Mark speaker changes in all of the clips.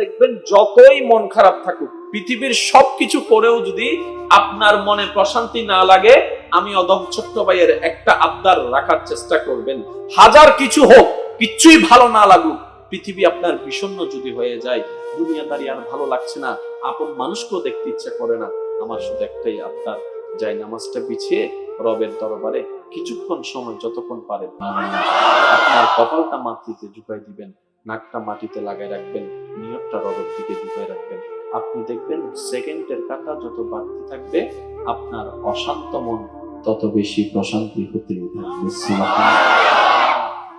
Speaker 1: দেখবেন যতই মন খারাপ থাকুক, পৃথিবীর সবকিছু করেও যদি আপনার মনে প্রশান্তি না লাগে, আমি অদম ছোট্ট ভাইয়ের একটা আবদার রাখার চেষ্টা করবেন। হাজার কিছু হোক, কিচ্ছুই ভালো না লাগুক, পৃথিবী আপনার বিষণ্ণ যদি হয়ে যায় দুনিয়াদারি আর ভালো লাগছে না, আপন মানুষকেও দেখতে ইচ্ছা করে না। আমার শুধু একটাই আবদার, যাই নামাজটা বিছিয়ে রবের দরবারে কিছুক্ষণ সময়, যতক্ষণ পারেন। আপনার কপালটা মাটিতে ঝুঁকাই দিবেন। নাকটা মাটিতে লাগাই রাখবেন, নিয়তটা রবের দিকে ঝুঁকাই রাখবেন। আপনি দেখবেন সেকেন্ডের কাটা যত বাড়তে থাকবে, আপনার অশান্ত মন তত বেশি প্রশান্তি হতে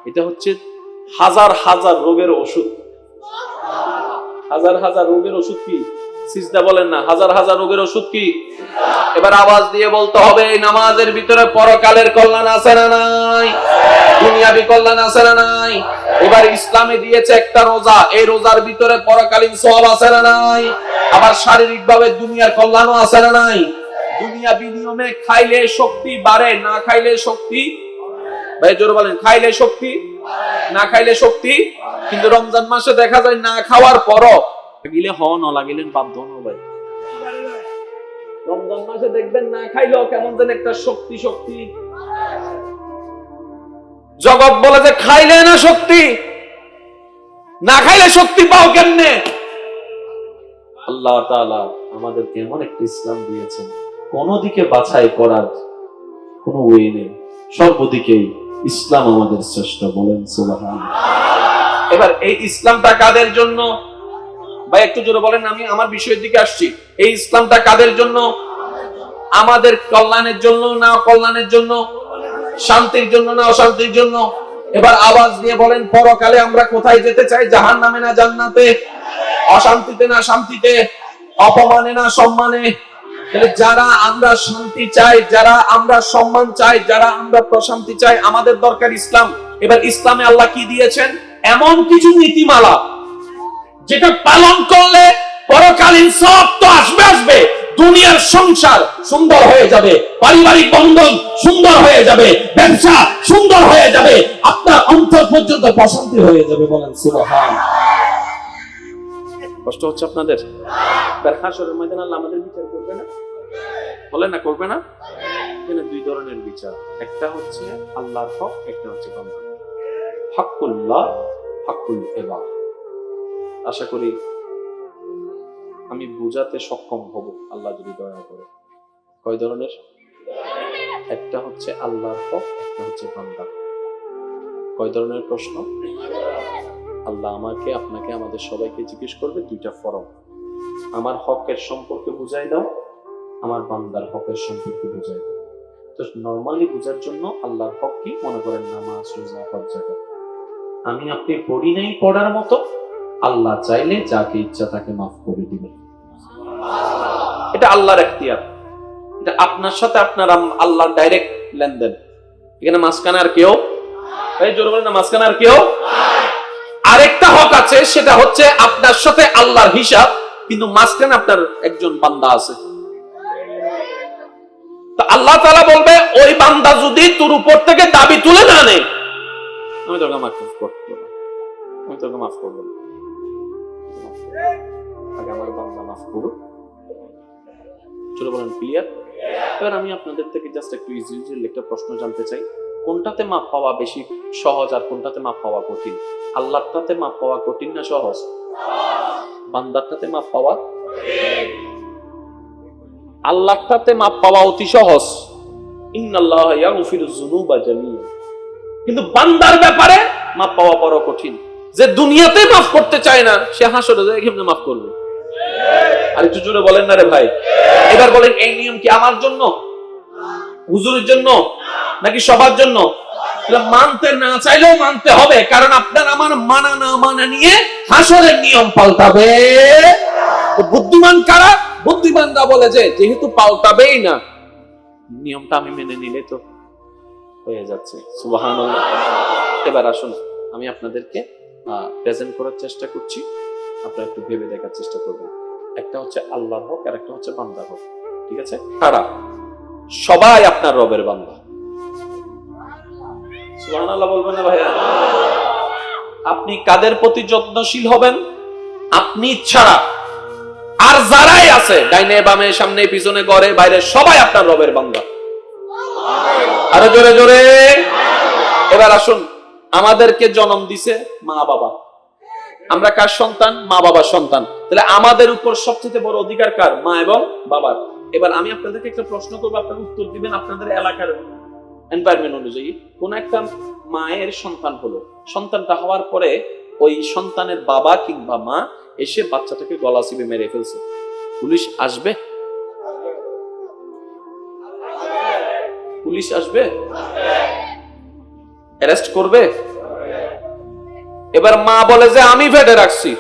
Speaker 1: এটা হচ্ছে হাজার হাজার রোগের ওষুধ। হাজার হাজার রোগের ওষুধ কি? সিজদা বলেন না, হাজার হাজার রোগের ওষুধ কি? এবার আওয়াজ দিয়ে বলতে হবে, এই নামাজের ভিতরে পরকালের কল্যাণ আছে না নাই? দুনিয়াবি কল্যাণ আছে না নাই? এবার ইসলামে দিয়েছে একটা রোজা, এই রোজার ভিতরে পরকালীন সব আছে না নাই? আবার শারীরিক ভাবে দুনিয়ার কল্যাণও আছে না নাই? দুনিয়া বিনিয়মে খাইলে শক্তি বাড়ে, না খাইলে শক্তি? ভাই, জোর বলেন, খাইলে শক্তি? না খাইলে শক্তি? কিন্তু রমজান মাসে দেখা যায় না খাওয়ার পরও লাগিলে হ ন লাগিলেন বাধ্য ন ভাই রমজান মাসে দেখবেন না খাইলেও কেমন যেন একটা শক্তি শক্তি। জগৎ বলে যে খাইলে না শক্তি, না খাইলে শক্তি পাও কেমনে? আল্লাহ তাআলা আমাদেরকে এমন একটা ইসলাম দিয়েছেন, কোন দিকে বাছাই করার কোনো ওয়ে নেই। সর্বদিকেই ইসলাম আমাদের শ্রেষ্ঠ, বলেন এবার এই ইসলামটা কাদের জন্য? ভাই, একটু জোরে বলেন, আমি আমার বিষয়ের দিকে আসছি। এই ইসলামটা কাদের জন্য? আমাদের কল্যাণের জন্য না কল্যাণের জন্য? শান্তির জন্য না অশান্তির জন্য? এবার আওয়াজ দিয়ে বলেন, পরকালে আমরা কোথায় যেতে চাই? জাহান নামে না জান্নাতে? অশান্তিতে না শান্তিতে? অপমানে না সম্মানে? যারা আমরা শান্তি চাই, যারা আমরা সম্মান চাই, যারা আমরা প্রশান্তি চাই, আমাদের দরকার ইসলাম। এবার ইসলামে আল্লাহ কি দিয়েছেন? এমন কিছু নীতিমালা যেটা পালন করলে পরকালীন সব তো আসবে আসবে, দুনিয়ার সংসার সুন্দর হয়ে যাবে, পারিবারিক বন্ধন সুন্দর হয়ে যাবে, ব্যবসা সুন্দর হয়ে যাবে, আপনার অন্তর পর্যন্ত প্রশান্তি হয়ে যাবে বলেন সুবহান। কষ্ট হচ্ছে আপনাদের? এবার হাসরের ময়দান আল্লাহ আমাদের বিচার করবে না? বলে না, করবে না? এখানে দুই ধরনের বিচার। একটা হচ্ছে আল্লাহর হক, একটা হচ্ছে বান্দার। হক। হকুল্লাহ হকুল এবার আশা করি আমি বুঝাতে সক্ষম হব, আল্লাহ যদি দয়া করে। কয় ধরনের? একটা হচ্ছে আল্লাহর হক একটা হচ্ছে বান্দা। কয় ধরনের প্রশ্ন? আল্লাহ আমাকে, আপনাকে, আমাদের সবাইকে জিজ্ঞেস করবে দুইটা ফরম। আমার হকের সম্পর্কে বুঝাই দাও, আমার বান্দার হকের সম্পর্কে বুঝাই দাও। তো নর্মালি বোঝার জন্য আল্লাহর হক কি? মনে করেন নামাজ, রোজা, হজ আমি আপনি পড়ি নাই, পড়ার মতো আল্লাহ চাইলে যাকে ইচ্ছা তাকে মাফ করে দিবেন। এটা আল্লাহর এখতিয়ার। এটা আপনার সাথে আপনার আল্লাহর ডাইরেক্ট লেনদেন। এখানে মাঝখানে আর কেউ? এই জোর বলেন না, মাঝখানে আর কেউ? আরেকটা হক আছে, সেটা হচ্ছে আপনার সাথে আল্লাহর হিসাব, কিন্তু মাঝখানে আপনার একজন বান্দা আছে। তো আল্লাহ তাআলা বলবে, ওই বান্দা যদি তোর উপর থেকে দাবি তুলে না নেয়, আমি তোকে মাফ করব আমি তোকে মাফ করব না। আগে আমার চলে বলেন ক্লিয়ার? এবার আমি আপনাদের থেকে জাস্ট একটু ইজি একটা প্রশ্ন জানতে চাই। কোনটাতে মাপ পাওয়া বেশি সহজ আর কোনটাতে মাপ পাওয়া কঠিন? আল্লাহটাতে মাপ পাওয়া কঠিন না সহজ? বান্দারটাতে মাপ পাওয়া আল্লাহটাতে মাপ পাওয়া অতি সহজ। ইন্নাল্লাহ ইয়াগফিরু যুনুবা জামিয়া। কিন্তু বান্দার ব্যাপারে মাপ পাওয়া বড় কঠিন। যে দুনিয়াতে মাফ করতে চায় না, সে হাসরে যায় কেমনে মাফ করবে। আর একটু জোরে বলেন না রে ভাই। এবার বলেন, এই নিয়ম কি আমার জন্য? হুজুরের জন্য? নাকি সবার জন্য? মানতে না চাইলেও মানতে হবে, কারণ আপনার আমার মানা না মানা নিয়ে হাসরের নিয়ম পাল্টাবে। বুদ্ধিমান কারা? বুদ্ধিমানরা বলে যে, যেহেতু পাল্টাবেই না। নিয়মটা আমি মেনে নিলে তো হয়ে যাচ্ছে। সুবাহান এবার আসুন, আমি আপনাদেরকে প্রেজেন্ট করার চেষ্টা করছি, আপনারা একটু ভেবে দেখার চেষ্টা করবেন। একটা হচ্ছে আল্লাহর হক আর একটা হচ্ছে বান্দার হক, ঠিক আছে? কারা সবাই আপনার রবের বান্দা। বলবেন না ভাইয়া? আপনি কাদের প্রতি যত্নশীল হবেন? আপনি ছাড়া। আর যারাই আছে, ডাইনে বামে, সামনে, পিছনে ঘরে বাইরে, সবাই আপনার রবের বান্দা। আরও জোরে জোরে। এবার আসুন। আমাদেরকে জন্ম দিছে মা বাবা। আমরা কার সন্তান? মা বাবার সন্তান। তাহলে আমাদের উপর সবচেয়ে বড় অধিকার কার? মা এবং বাবার। এবার আমি আপনাদেরকে একটা প্রশ্ন করব, আপনারা উত্তর দিবেন আপনাদের এলাকার এনভায়রনমেন্ট অনুযায়ী। কোন একটা মায়ের সন্তান হলো। সন্তানটা হওয়ার পরে ওই সন্তানের বাবা কিংবা মা এসে বাচ্চাটাকে গলা চিপে মেরে ফেলছে। পুলিশ আসবে? পুলিশ আসবে? অ্যারেস্ট করবে? এবার মা বলে যে, আমি ফেটে রাখছি।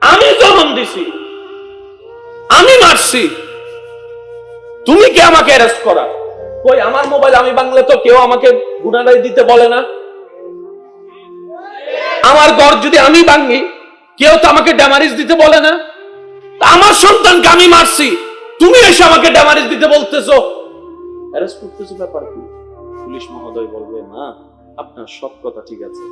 Speaker 1: আমি জন্ম দিছি। আমি মারছি। তুমি কি আমাকে অ্যারেস্ট করা? কই, আমার মোবাইল, আমি বাংলা তো কেউ আমাকে গুণারাই দিতে বলে না? আমার ঘর যদি আমি ভাঙি, কেউ তো আমাকে ড্যামারিজ দিতে বলে না? আমার সন্তানকে আমি মারছি। তুমি এসে আমাকে ড্যামারিজ দিতে বলতেছো। অ্যারেস্ট করতেছো ব্যাপার কি? পুলিশ মহোদয় বলবে, না, আপনার সব কথা ঠিক আছে।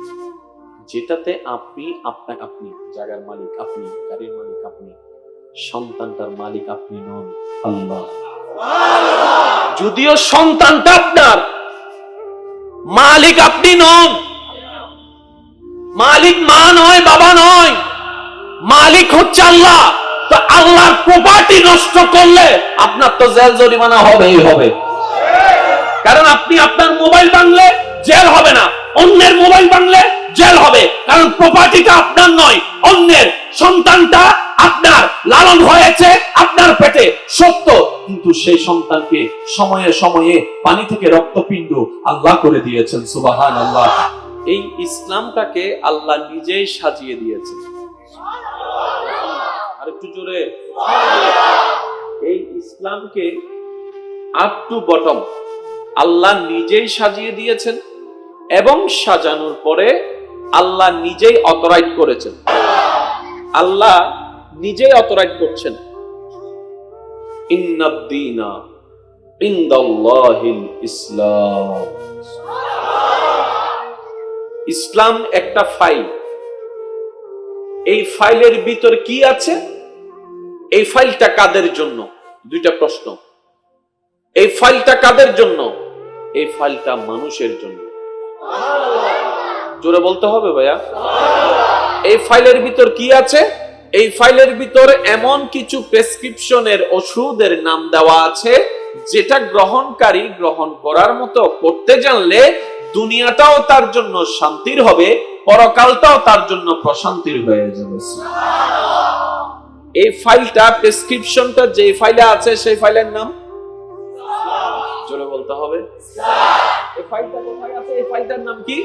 Speaker 1: যেটাতে আপনি আপনার আপনি, জায়গার মালিক আপনি, গাড়ির মালিক আপনি, সন্তানটার মালিক আপনি নন। আল্লাহ। যদিও সন্তানটা আপনার, মালিক আপনি নন। মালিক মা নয়, বাবা নয়। মালিক হচ্ছে আল্লাহ। তো আল্লাহর প্রপার্টি নষ্ট করলে আপনার তো জেল জরিমানা হবেই, হবে। কারণ আপনি আপনার মোবাইল বাংলে জেল হবে না। অন্যের মোবাইল বাংলে জেল হবে। কারণ প্রপার্টিটা আপনার নয়, অন্যের। সন্তানটা আপনার। লালন হয়েছে আপনার পেটে। সত্য। কিন্তু সেই সন্তানকে সময়ে সময়ে পানি থেকে রক্তপিণ্ড আল্লাহ করে দিয়েছেন সুবাহান আল্লাহ এই ইসলামটাকে আল্লাহ নিজেই সাজিয়ে দিয়েছেন। আর একটু জোরে। এই ইসলামকে আপ টু বটম আল্লাহ নিজেই সাজিয়ে দিয়েছেন এবং সাজানোর পরে আল্লাহ নিজেই অতরাইট করেছেন। আল্লাহ নিজেই অতরাইট করছেন। ইন্নাদ্দিনা ইনদাল্লাহিল ইসলাম। ইসলাম একটা ফাইল। এই ফাইলের ভিতর কি আছে? এই ফাইলটা কাদের জন্য? দুইটা প্রশ্ন। এই ফাইলটা কাদের জন্য? এই ফাইলটা মানুষের জন্য। জোরে বলতে হবে ভাইয়া। এই ফাইলের ভিতর কি আছে? এই ফাইলের ভিতর এমন কিছু প্রেসক্রিপশনের ওষুধের নাম দেওয়া আছে, যেটা গ্রহণকারী গ্রহণ করার মতো করতে জানলে দুনিয়াটাও তার জন্য শান্তির হবে, পরকালটাও তার জন্য প্রশান্তির হয়ে যাবে। এই ফাইলটা, প্রেসক্রিপশনটা যে ফাইলে আছে, সেই ফাইলের নাম? বলতে হবে? এই ফাইলটা কোথায় আছে? এই ফাইলটার নাম কি?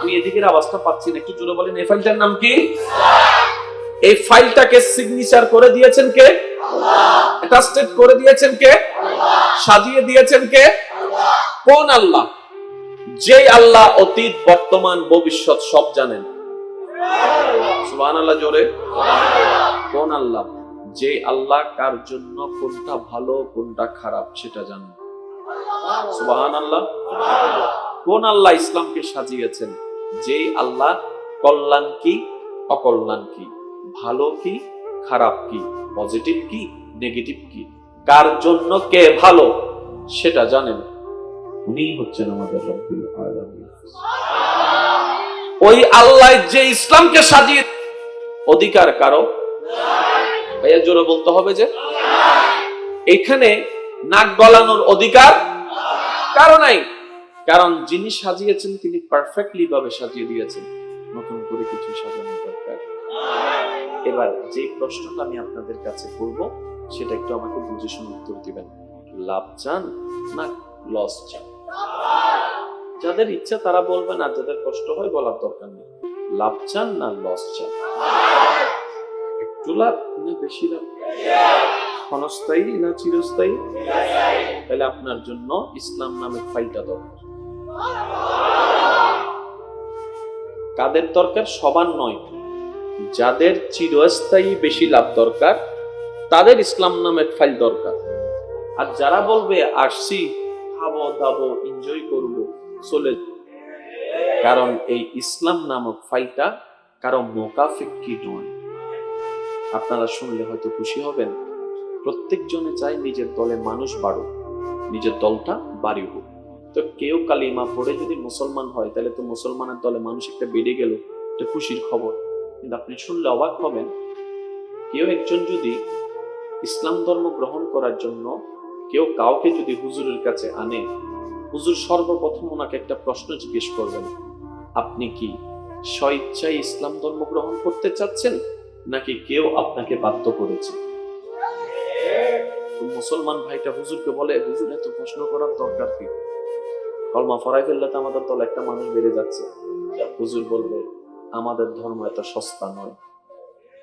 Speaker 1: আমি এদিকের আওয়াজটা পাচ্ছি না একটু জোরে বলেন এই ফাইলটার নাম কি? এই ফাইলটাকে সিগনেচার করে দিয়েছেন কে? অ্যাটাস্টেড করে দিয়েছেন কে? সাজিয়ে দিয়েছেন কে? কোন আল্লাহ? যে আল্লাহ অতীত বর্তমান ভবিষ্যৎ সব জানেন। সুবহান আল্লাহ জোরে। কোন আল্লাহ? যে আল্লাহ কার জন্য কোনটা ভালো কোনটা খারাপ সেটা জানেন। সুবহান আল্লাহ কোন আল্লাহ ইসলামকে সাজিয়েছেন? যে আল্লাহ কল্যাণ কি, অকল্যাণ কি? ভালো কি, খারাপ কি? পজিটিভ কি, নেগেটিভ কি? কার জন্য কে ভালো, সেটা জানেন? উনি হচ্ছেন আমাদের রব্বুল আলামিন। ওই আল্লাহ যে ইসলামকে সাজিয়ে অধিকার কারও? ভাইয়া, জোরে বলতে হবে যে, এখানে নাক গলানোর অধিকার কারও নাই। কারণ যিনি সাজিয়েছেন, তিনি পারফেক্টলি ভাবে সাজিয়ে দিয়েছেন। নতুন করে কিছু সাজানোর দরকার। এবার যে প্রশ্নটা আমি আপনাদের কাছে করব, সেটা একটু আমাকে বুঝে শুনে উত্তর দিবেন। লাভ চান না লস চান? যাদের ইচ্ছা তারা বলবেন আর যাদের কষ্ট হয় বলার দরকার নেই। লাভ চান না লস চান? একটু লাভ না বেশি লাভ? ক্ষণস্থায়ী না চিরস্থায়ী? তাহলে আপনার জন্য ইসলাম নামের ফাইলটা দরকার। কাদের দরকার? সবার নয়। যাদের চিরস্থায়ী বেশি লাভ দরকার, তাদের ইসলাম নামের ফাইল দরকার। আর যারা বলবে, আসছি, খাব, দাবো এনজয় করব, চলে কারণ এই ইসলাম নামক ফাইলটা কারও মোকাফিক্কি নয়? আপনারা শুনলে হয়তো খুশি হবেন। প্রত্যেকজনে চায় নিজের দলে মানুষ বাড়ুক, নিজের দলটা বাড়ি হোক। তো কেউ কালিমা পড়ে যদি মুসলমান হয়, তাহলে তো মুসলমানের দলে মানুষ একটা বেড়ে গেল, এটা খুশির খবর। কিন্তু আপনি শুনলে অবাক হবেন, কেউ একজন যদি ইসলাম ধর্ম গ্রহণ করার জন্য কেউ কাউকে যদি হুজুরের কাছে আনে, হুজুর সর্বপ্রথম ওনাকে একটা প্রশ্ন জিজ্ঞেস করবেন, আপনি কি স্বইচ্ছায় ইসলাম ধর্ম গ্রহণ করতে চাচ্ছেন, নাকি কেউ আপনাকে বাধ্য করেছে? মুসলমান ভাইটা হুজুরকে বলে, হুজুর, এত প্রশ্ন করার দরকার কি? কলমা ফরাই ফেললে তো আমাদের দল একটা মানুষ বেড়ে যাচ্ছে। হুজুর বলবে, আমাদের ধর্ম এত সস্তা নয়।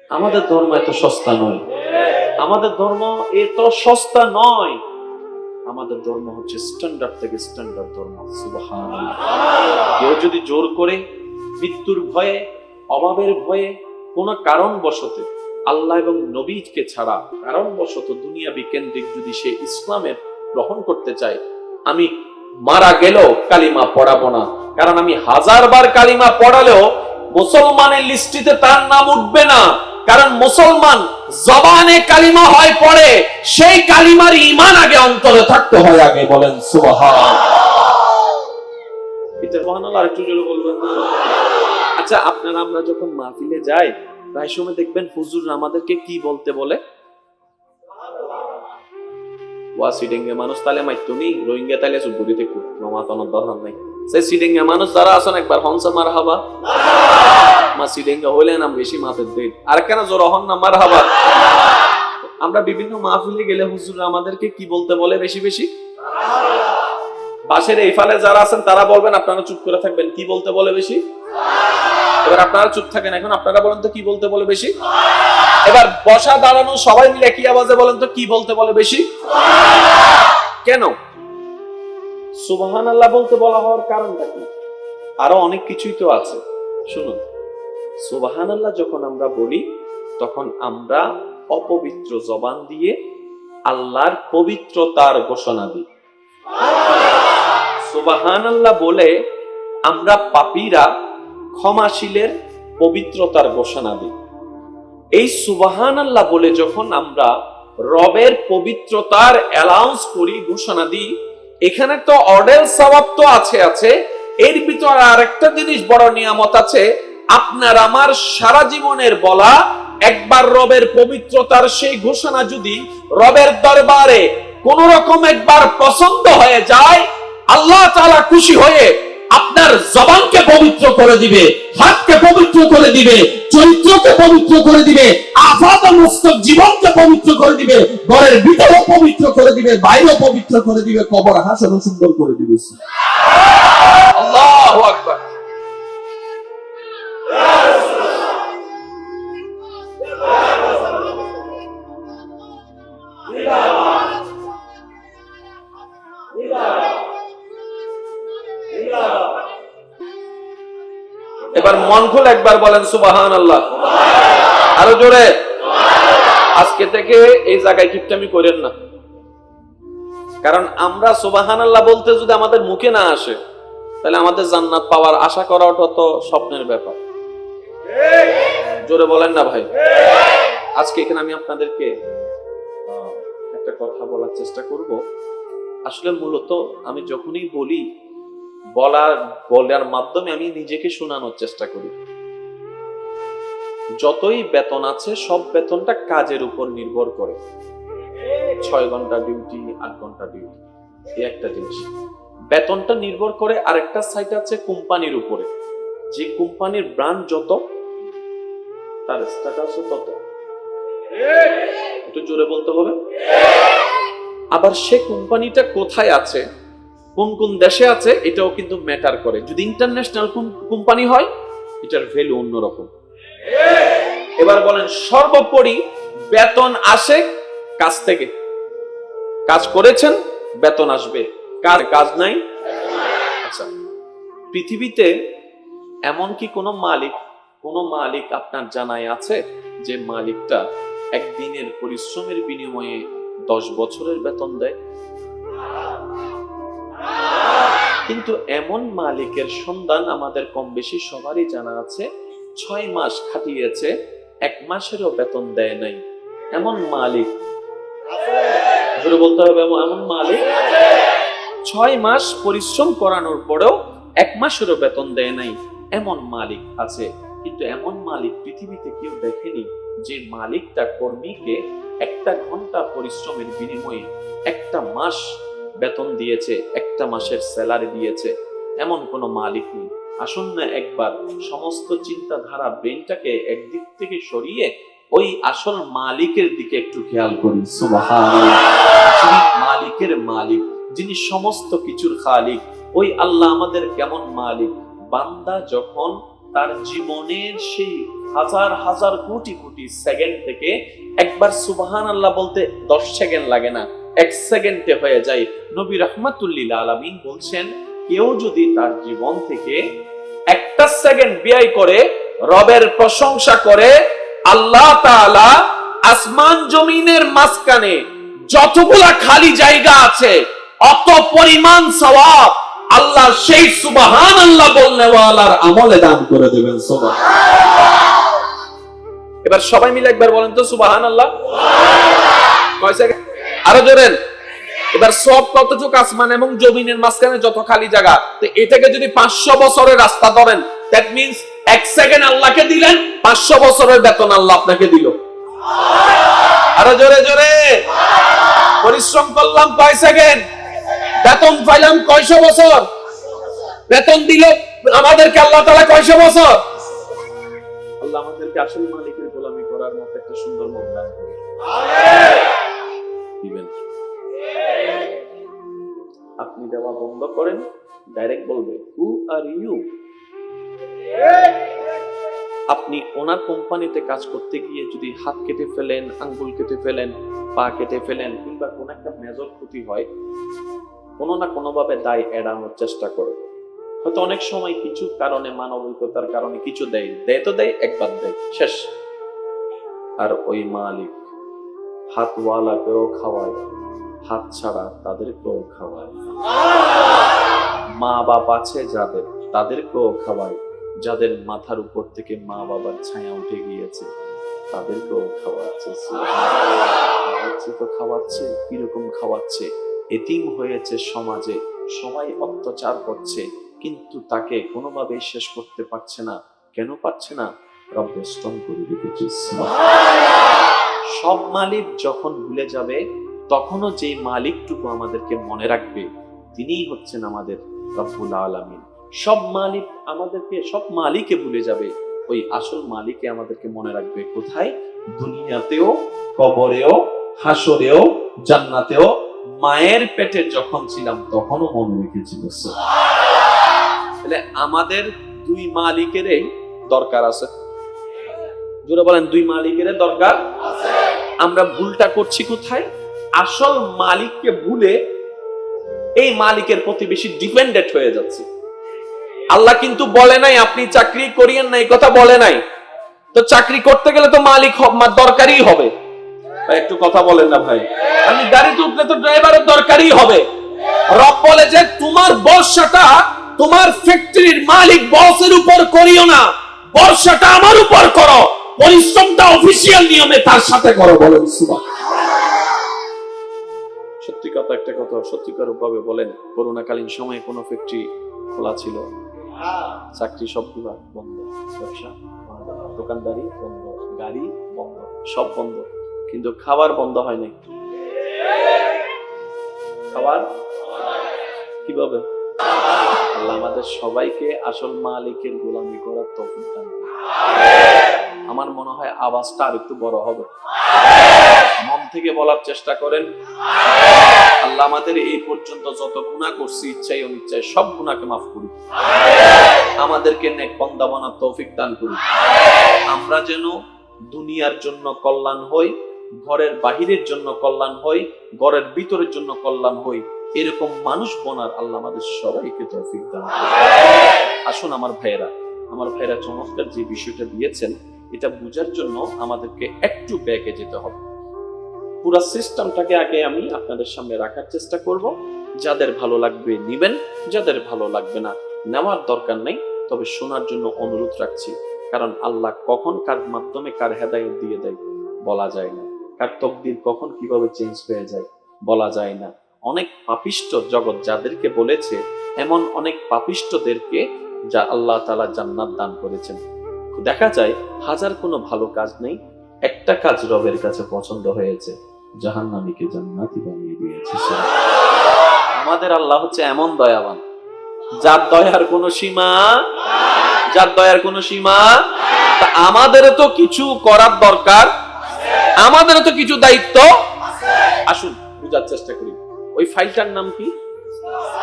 Speaker 1: আমাদের ধর্ম এত সস্তা নয়। আমাদের ধর্ম এত সস্তা নয়। আমাদের ধর্ম হচ্ছে স্ট্যান্ডার্ড থেকে স্ট্যান্ডার্ড ধর্ম। কেউ যদি জোর করে মৃত্যুর ভয়ে, অভাবের ভয়ে কোনো কারণ বশতে আল্লাহ এবং নবীকে ছাড়া কারণ বশত দুনিয়া বিকেন্দ্রিক যদি সে ইসলামের গ্রহণ করতে চায়, আমি মারা গেলেও কালিমা পড়াবো না। কারণ আমি হাজার বার কালিমা পড়ালেও মুসলমানের লিস্টিতে তার নাম উঠবে না। কারণ মুসলমান জবানে কালিমা হয়, পড়ে, সেই কালিমার ইমান আগে অন্তরে থাকতে হয় আগে বলেন সুবহান এটা আরেকটু জোরে বলবেন না? আচ্ছা আপনারা আমরা যখন মাহফিলে যাই প্রায় সময় দেখবেন হুজুর আমাদেরকে কি বলতে বলে? ওয়া সিডিঙ্গে মানুষ তালে মাইতো নি রোহিঙ্গা তালে সুপুরি থেকে মামা তন দরকার নাই। সেই সিডিঙ্গে মানুষ যারা আছেন একবার হংসা মার হাবা মা সিডিঙ্গে হইলে না বেশি মাথের দিন আর কেন জোর হন না মার হাবা আমরা বিভিন্ন মাহফিলে গেলে হুজুর আমাদেরকে কি বলতে বলে বেশি বেশি? পাশের এই ফালে যারা আছেন, তারা বলবেন, আপনারা চুপ করে থাকবেন, কি বলতে বলে বেশি? এবার আপনারা চুপ থাকেন এখন। আপনারা বলেন তো কি বলতে বলে বেশি? এবার বসা, দাঁড়ানো, সবাই মিলে কি আওয়াজে বলেন তো কি বলতে বলে বেশি? কেন? সুবহান আল্লাহ বলতে বলা হওয়ার কারণটা কি? আরও অনেক কিছুই তো আছে। শুনুন সুবহান আল্লাহ যখন আমরা বলি, তখন আমরা অপবিত্র জবান দিয়ে আল্লাহর পবিত্রতার ঘোষণা দিই। সুবাহান আল্লাহ বলে, আমরা পাপীরা ক্ষমাশীলের পবিত্রতার ঘোষণা দিই। এই সুবাহান আল্লাহ বলে যখন আমরা রবের পবিত্রতার অ্যালাউন্স করি, ঘোষণা দিই, এখানে তো অডেল সবাব তো আছে আছে, এর ভিতরে আরেকটা জিনিস বড় নিয়ামত আছে, আপনার আমার সারা জীবনের বলা, একবার রবের পবিত্রতার সেই ঘোষণা যদি রবের দরবারে কোন রকম একবার পছন্দ হয়ে যায়, আল্লাহ তাআলা খুশি হয়ে আপনার জবানকে পবিত্র করে দিবে, হাতকে পবিত্র করে দিবে, চরিত্রকে পবিত্র করে দিবে আফাদ মস্তক জীবনকে পবিত্র করে দিবে, ঘরের ভিতরে পবিত্র করে দিবে, বাইরেও পবিত্র করে দিবে, কবর হাসন সুন্দর করে দিবে। আল্লাহ আকবার। এবার মন খুলে একবার বলেন সুবাহান আল্লাহ আরও জোরে। আজকে থেকে এই জায়গায় কিপটামি করেন না। কারণ আমরা সুবাহান আল্লাহ বলতে যদি আমাদের মুখে না আসে, তাহলে আমাদের জান্নাত পাওয়ার আশা করাটা তো স্বপ্নের ব্যাপার। জোরে বলেন না ভাই। আজকে এখানে আমি আপনাদেরকে একটা কথা বলার চেষ্টা করব। আসলে মূলত আমি যখনই বলি বলার বলার মাধ্যমে আমি নিজেকে শোনানোর চেষ্টা করি। যতই বেতন আছে, সব বেতনটা কাজের উপর নির্ভর করে। ছয় ঘণ্টা ডিউটি আট ঘণ্টা ডিউটি এই একটা জিনিস। বেতনটা নির্ভর করে আরেকটা সাইট আছে কোম্পানির উপরে। যে কোম্পানির ব্র্যান্ড যত, তার স্ট্যাটাসও তত। একটু জোরে বলতে হবে? আবার সে কোম্পানিটা কোথায় আছে কোন কোন দেশে আছে, এটাও কিন্তু ম্যাটার করে। যদি ইন্টারন্যাশনাল কোম্পানি হয়, এটার ভ্যালু অন্যরকম। এবার বলেন, সর্বোপরি বেতন আসে কাজ থেকে। কাজ করেছেন, বেতন আসবে। কার কাজ নাই? আচ্ছা পৃথিবীতে এমন কি কোনো মালিক কোনো মালিক আপনার জানায় আছে যে মালিকটা একদিনের পরিশ্রমের বিনিময়ে দশ বছরের বেতন দেয়? কিন্তু এমন মালিকের সন্ধান আমাদের কম বেশি সবারই জানা আছে। ছয় মাস খাটিয়েছে, এক মাসেরও বেতন দেয় নাই। এমন মালিক। বলতে হবে, এমন মালিক। ছয় মাস পরিশ্রম করানোর পরেও এক মাসেরও বেতন দেয় নাই। এমন মালিক আছে। কিন্তু এমন মালিক পৃথিবীতে কেউ দেখেনি যে মালিক তার কর্মীকে একটা ঘণ্টা পরিশ্রমের বিনিময়ে একটা মাস বেতন দিয়েছে, একটা মাসের স্যালারি দিয়েছে, এমন কোনো মালিক নেই। আসুন না একবার সমস্ত চিন্তাধারা ব্রেনটাকে একদিক থেকে সরিয়ে ওই আসল মালিকের দিকে একটু খেয়াল করি মালিকের মালিক, যিনি সমস্ত কিছুর খালিক, ওই আল্লাহ আমাদের কেমন মালিক? বান্দা যখন তার জীবনের সেই হাজার হাজার কোটি কোটি সেকেন্ড থেকে একবার সুবহান আল্লাহ বলতে দশ সেকেন্ড লাগে না এক সেকেন্ডে হয়ে যায়। নবী রহমাতুল্লিল আলমিন বলছেন, কেউ যদি তার জীবন থেকে একটা সেকেন্ড ব্যয় করে, রবের প্রশংসা করে, আল্লাহ তাআলা আসমান জমিনের মাঝখানে যতগুলা খালি জায়গা আছে, অত পরিমাণ সওয়াব আল্লাহ সেই সুবাহান আল্লাহ বলনেওয়ালার আমলে দান করে দেবেন সুবহান এবার সবাই মিলে একবার বলেন তো সুবাহান আল্লাহ কয় সেকেন্ড? আরও জোরেন। এবার সব কতটুকু আসমান এবং জমিনের মাঝখানে যত খালি জায়গা তো এটাকে যদি পাঁচশো বছরের রাস্তা ধরেন দ্যাট মিনস এক সেকেন্ড আল্লাহকে দিলেন পাঁচশো বছরের বেতন আল্লাহ আপনাকে দিল। আরও জোরে জোরে। পরিশ্রম করলাম কয় সেকেন্ড বেতন পাইলাম কয়শো বছর? বেতন দিল আমাদেরকে আল্লাহ তালা কয়শো বছর? আল্লাহ আমাদেরকে আসল মালিকের গোলামি করার মতো একটা সুন্দর মন দিবেন। আপনি দেওয়া বন্ধ করেন ডাইরেক্ট বলবে হু আর ইউ আপনি ওনার কোম্পানিতে কাজ করতে গিয়ে যদি হাত কেটে ফেলেন, আঙ্গুল কেটে ফেলেন, পা কেটে ফেলেন, কিংবা কোন একটা মেজর ক্ষতি হয়, কোনো না কোনোভাবে দায় এড়ানোর চেষ্টা করে হয়তো অনেক সময় কিছু কারণে মানবিকতার কারণে কিছু দেয় দেয় তো দেয়, একবার দেয়, শেষ। আর ওই মালিক হাতওয়ালাকেও খাওয়ায়, হাত ছাড়া তাদেরকেও খাওয়ায়। মা বাপ আছে যাদের, তাদেরকেও খাওয়ায়। যাদের মাথার উপর থেকে মা বাবার ছায়া উঠে গিয়েছে, তাদেরকেও খাওয়াচ্ছে। খাওয়াচ্ছে তো খাওয়াচ্ছে, কীরকম খাওয়াচ্ছে? এতিম হয়েছে সমাজে, সবাই অত্যাচার করছে, কিন্তু তাকে কোনোভাবে শেষ করতে পারছে না। কেন পারছে না? স্তন করে রেখেছে। সব মালিক যখন ভুলে যাবে, তখনও যে মালিকটুকু আমাদেরকে মনে রাখবে, তিনিই হচ্ছেন আমাদের রব্বুল আলামিন। সব মালিক আমাদেরকে, সব মালিকে ভুলে যাবে, ওই আসল মালিকে আমাদেরকে মনে রাখবে কোথায়? দুনিয়াতেও, কবরেও হাসরেও জান্নাতেও। মায়ের পেটে যখন ছিলাম, তখনও মনে রেখেছিল তাহলে আমাদের দুই মালিকেরই দরকার আছে। জোরে বলেন, দুই মালিকের দরকার আমরা ভুলটা করছি কোথায়? আসল মালিককে ভুলে এই মালিকের প্রতি বেশি ডিপেন্ডেন্ট হয়ে যাচ্ছে। আল্লাহ কিন্তু বলে নাই, আপনি চাকরি করিয়েন না এই কথা বলে নাই। তো চাকরি করতে গেলে তো মালিক দরকারই হবে। একটু কথা বলেন না ভাই। আমি গাড়িতে উঠলে তো ড্রাইভারের দরকারই হবে। রব বলে যে, তোমার বর্ষাটা তোমার ফ্যাক্টরির মালিক বসের উপর করিও না। বর্ষাটা আমার উপর পরিশ্রমটা অফিসিয়াল নিয়মে তার সাথে করো বলেন সুবাহ সত্যি কথা, একটা কথা ভাবে বলেন, করোনাকালীন সময়ে ফ্যাক্টরি খোলা ছিল? চাকরি বন্ধ, ব্যবসা দোকানদারি বন্ধ, গাড়ি বন্ধ, সব বন্ধ। কিন্তু খাবার বন্ধ হয় নাই। খাবার? কীভাবে? আল্লাহ আমাদের সবাইকে আসল মালিকের গোলামি করার তৌফিক দান করুন। আমার মনে হয় আওয়াজটা আর একটু বড় হবে। মন থেকে বলার চেষ্টা করেন। আল্লাহ আমাদের এই পর্যন্ত যত গুনাহ করছি ইচ্ছাই অনিচ্ছায় সব গুনাহকে মাফ করুন আমাদেরকে নেক বান্দা বানার তৌফিক দান করুন। আমরা যেন দুনিয়ার জন্য কল্যাণ হই ঘরের বাহিরের জন্য কল্যাণ হই ঘরের ভিতরের জন্য কল্যাণ হই এরকম মানুষ বনার আল্লাহ আমাদের সবাইকে তৌফিক দান আসুন আমার ভাইয়েরা আমার ভাইয়েরা চমৎকার যে বিষয়টা দিয়েছেন, এটা বোঝার জন্য আমাদেরকে একটু ব্যাকে যেতে হবে। পুরো সিস্টেমটাকে আগে আমি আপনাদের সামনে রাখার চেষ্টা করব। যাদের ভালো লাগবে নিবেন, যাদের ভালো লাগবে না, নেওয়ার দরকার নেই। তবে শোনার জন্য অনুরোধ রাখছি, কারণ আল্লাহ কখন কার মাধ্যমে কার হেদায়ত দিয়ে দেয় বলা যায় না। কার তকদির কখন কীভাবে চেঞ্জ হয়ে যায় বলা যায় না। অনেক পাপিষ্ট জগৎ যাদেরকে বলেছে, এমন অনেক পাপিষ্টদেরকে যা আল্লাহ তালা জান্নাত দান করেছেন। দেখা যায়, হাজার কোনো ভালো কাজ নেই, একটা কাজ রবের কাছে পছন্দ হয়েছে, জাহান্নামীকে জান্নাতি বানিয়ে দিয়েছে আমাদের আল্লাহ হচ্ছে এমন দয়াবান, যার দয়ার কোনো সীমা যার দয়ার কোনো সীমা তা আমাদের তো কিছু করার দরকার, আমাদের তো কিছু দায়িত্ব আসুন, বুঝার চেষ্টা করি। ওই ফাইলটার নাম কি?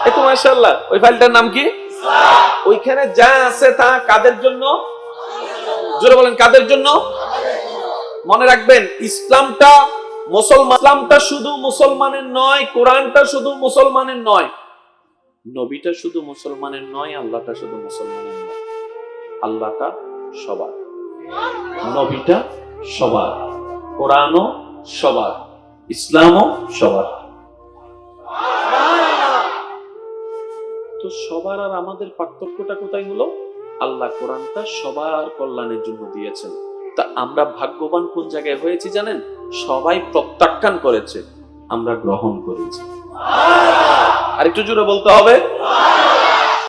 Speaker 1: এই তো মাশাআল্লাহ। ওই ফাইলটার নাম কি? ওইখানে যা আছে তা কাদের জন্য? জোরে বলেন, কাদের জন্য? মনে রাখবেন ইসলামটা শুধু মুসলমানের নয়, কোরআনটা শুধু মুসলমানের নয়। নবীটা শুধু মুসলমানের নয়, আল্লাহটা শুধু মুসলমানের নয়। আল্লাহটা সবার। নবীটা সবার। কোরআনও সবার। ইসলামও সবার। সবার আর আমাদের পার্থক্যটা কোথায় হলো? আল্লাহ কোরআনটা সবার কল্যাণের জন্য দিয়েছেন। তা আমরা ভাগ্যবান কোন জায়গায় হয়েছি জানেন? সবাই প্রত্যাখ্যান করেছে, আমরা গ্রহণ করেছি। আর একটু জোরে বলতে হবে।